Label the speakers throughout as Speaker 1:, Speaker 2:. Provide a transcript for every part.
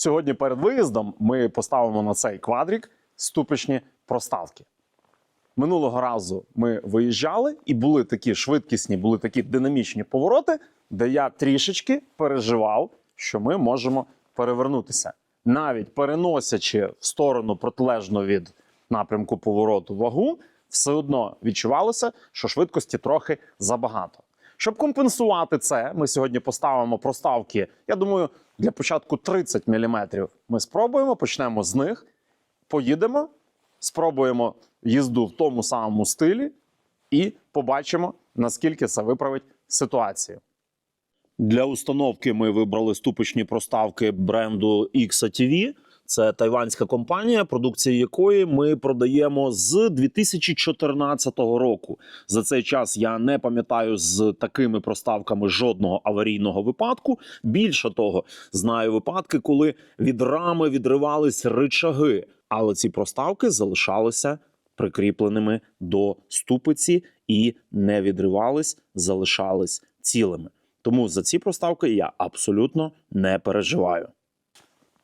Speaker 1: Сьогодні перед виїздом ми поставимо на цей квадрік ступичні проставки. Минулого разу ми виїжджали і були такі швидкісні, були такі динамічні повороти, де я трішечки переживав, що ми можемо перевернутися. Навіть переносячи в сторону протилежну від напрямку повороту вагу, все одно відчувалося, що швидкості трохи забагато. Щоб компенсувати це, ми сьогодні поставимо проставки. Я думаю, для початку 30 мм. Ми спробуємо, почнемо з них, поїдемо, спробуємо їзду в тому самому стилі і побачимо, наскільки це виправить ситуацію. Для установки ми вибрали ступичні проставки бренду XATV. Це тайванська компанія, продукція якої ми продаємо з 2014 року. За цей час я не пам'ятаю з такими проставками жодного аварійного випадку. Більше того, знаю випадки, коли від рами відривались ричаги, але ці проставки залишалися прикріпленими до ступиці і не відривались, залишались цілими. Тому за ці проставки я абсолютно не переживаю.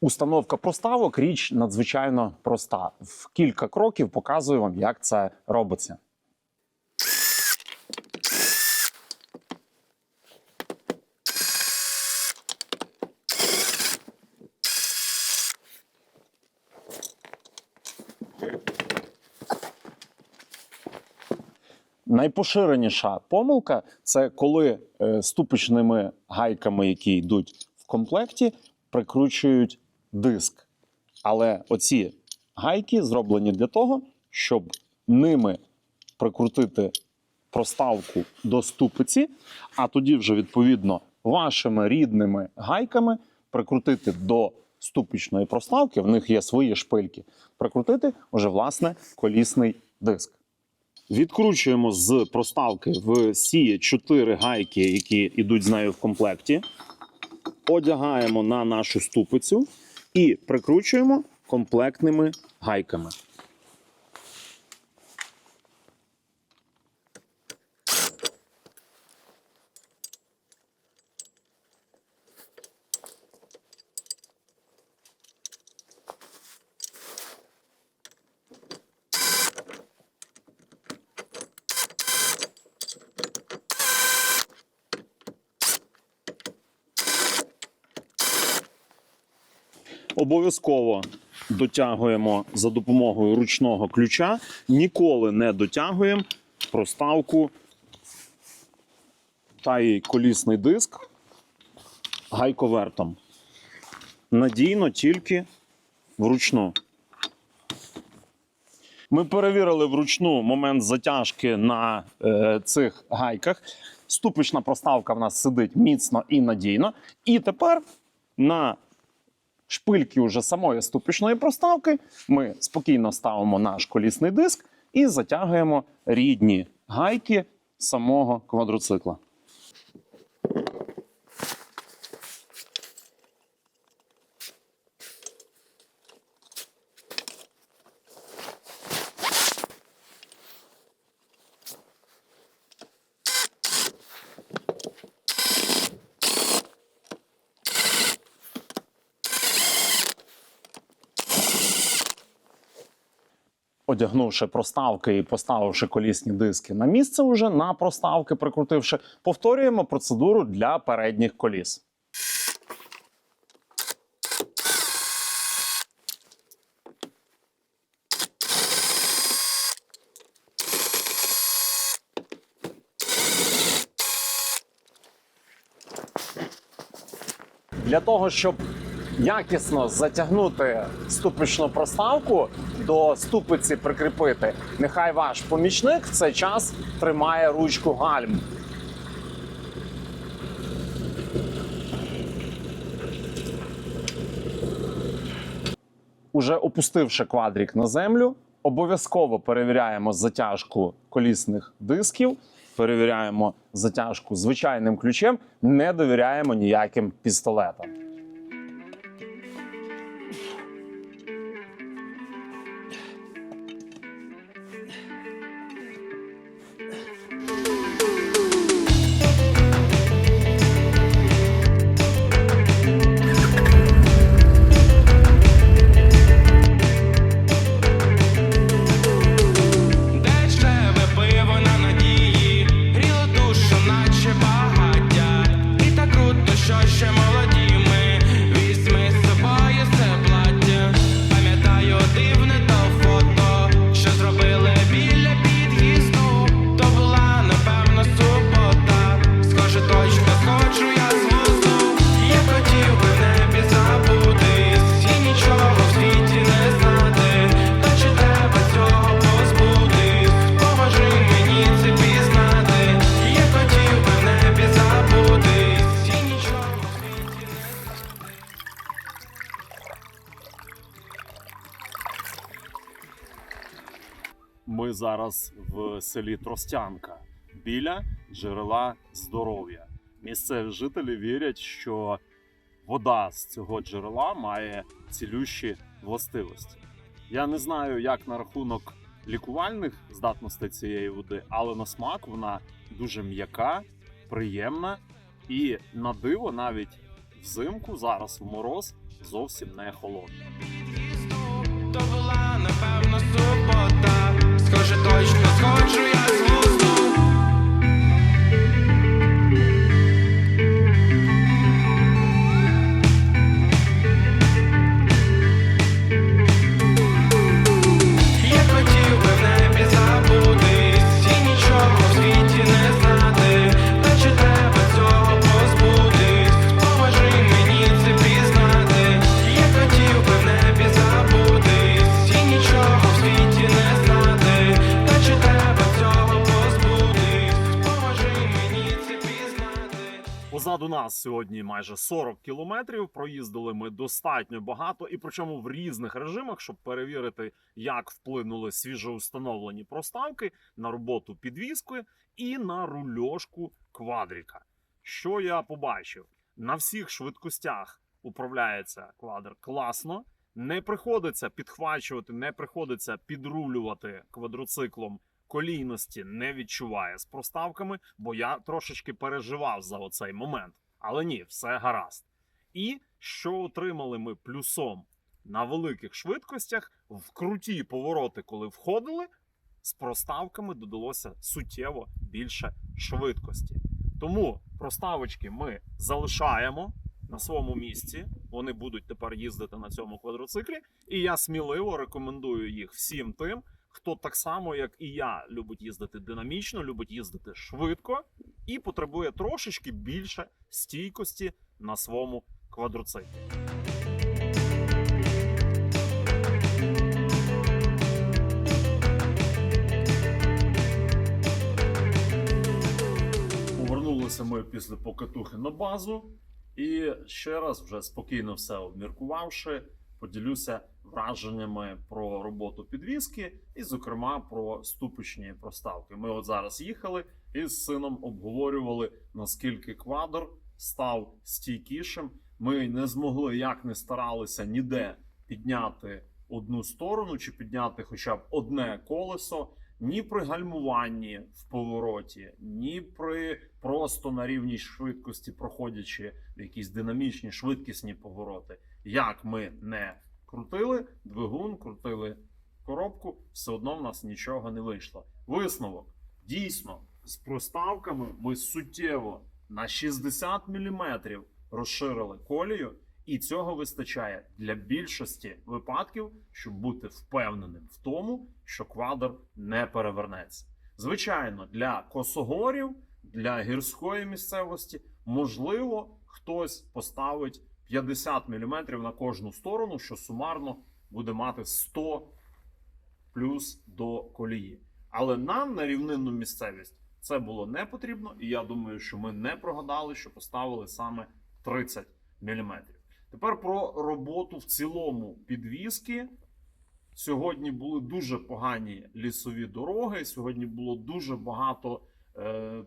Speaker 1: Установка проставок річ надзвичайно проста. В кілька кроків показую вам, як це робиться. Найпоширеніша помилка це коли е, ступичними гайками, які йдуть в комплекті, прикручують диск. Але оці гайки зроблені для того, щоб ними прикрутити проставку до ступиці, а тоді вже відповідно вашими рідними гайками прикрутити до ступичної проставки. В них є свої шпильки. Прикрутити уже власне колісний диск. Відкручуємо з проставки в сі 4 гайки, які йдуть з нею в комплекті. Одягаємо на нашу ступицю і прикручуємо комплектними гайками. Обов'язково дотягуємо за допомогою ручного ключа. Ніколи не дотягуємо проставку та й колісний диск гайковертом. Надійно тільки вручну. Ми перевірили вручну момент затяжки на е, цих гайках. Ступична проставка в нас сидить міцно і надійно. І тепер на шпильки уже самої ступічної проставки ми спокійно ставимо наш колісний диск і затягуємо рідні гайки самого квадроцикла. Одягнувши проставки і поставивши колісні диски на місце, уже на проставки прикрутивши, повторюємо процедуру для передніх коліс. Для того, щоб якісно затягнути ступичну проставку до ступиці прикріпити, нехай ваш помічник в цей час тримає ручку гальм. Уже опустивши квадрік на землю, обов'язково перевіряємо затяжку колісних дисків, перевіряємо затяжку звичайним ключем, не довіряємо ніяким пістолетам. Ми зараз в селі Тростянка біля джерела здоров'я. Місцеві жителі вірять, що вода з цього джерела має цілющі властивості. Я не знаю, як на рахунок лікувальних здатностей цієї води, але на смак вона дуже м'яка, приємна і на диво навіть взимку зараз в мороз зовсім не холодна.
Speaker 2: То була напевно субота. Схоже, точно сходжу я з
Speaker 1: Позаду нас сьогодні майже 40 кілометрів. Проїздили ми достатньо багато, і причому в різних режимах, щоб перевірити, як вплинули свіжоустановлені проставки на роботу підвіски і на рульошку квадріка. Що я побачив? На всіх швидкостях управляється квадр класно. Не приходиться підхвачувати, не приходиться підрулювати квадроциклом. Колійності не відчуває з проставками, бо я трошечки переживав за оцей момент. Але ні, все гаразд. І що отримали ми плюсом на великих швидкостях в круті повороти, коли входили, з проставками додалося суттєво більше швидкості. Тому проставочки ми залишаємо на своєму місці. Вони будуть тепер їздити на цьому квадроциклі, і я сміливо рекомендую їх всім тим, хто так само, як і я, любить їздити динамічно, любить їздити швидко і потребує трошечки більше стійкості на своєму квадроциклі. Повернулися ми після покатухи на базу, і ще раз, вже спокійно все обміркувавши, поділюся враженнями про роботу підвіски і, зокрема, про ступичні проставки. Ми от зараз їхали і з сином обговорювали, наскільки квадр став стійкішим. Ми не змогли, як не старалися, ніде підняти одну сторону чи підняти хоча б одне колесо. Ні при гальмуванні в повороті, ні при просто на рівній швидкості, проходячи якісь динамічні швидкісні повороти. Як ми не крутили двигун, крутили коробку, все одно в нас нічого не вийшло. Висновок дійсно з проставками ми суттєво на 60 мм розширили колію, і цього вистачає для більшості випадків, щоб бути впевненим в тому, що квадр не перевернеться. Звичайно, для косогорів, для гірської місцевості, можливо, хтось поставить 50 мм на кожну сторону, що сумарно буде мати 100 плюс до колії. Але нам на рівнинну місцевість це було не потрібно, і я думаю, що ми не прогадали, що поставили саме 30 мм. Тепер про роботу в цілому підвіски. Сьогодні були дуже погані лісові дороги. Сьогодні було дуже багато е,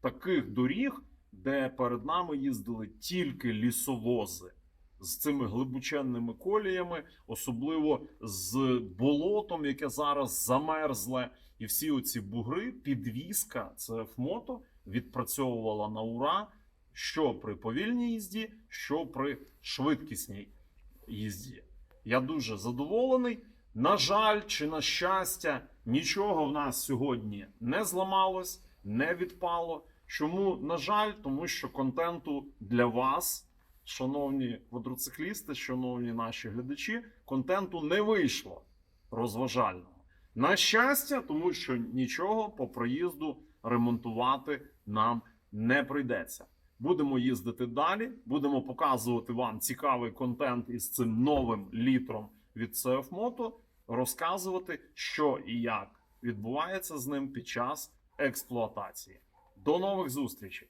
Speaker 1: таких доріг, де перед нами їздили тільки лісовози з цими глибоченними коліями, особливо з болотом, яке зараз замерзле. І всі оці бугри, підвіска CF-мото відпрацьовувала на ура, що при повільній їзді, що при швидкісній їзді. Я дуже задоволений. На жаль, чи на щастя, нічого в нас сьогодні не зламалось, не відпало. Чому, на жаль, тому що контенту для вас, шановні квадроциклісти, шановні наші глядачі, контенту не вийшло розважального. На щастя, тому що нічого по проїзду ремонтувати нам не прийдеться. Будемо їздити далі, будемо показувати вам цікавий контент із цим новим літром від CF Moto, розказувати, що і як відбувається з ним під час експлуатації. До нових зустрічей!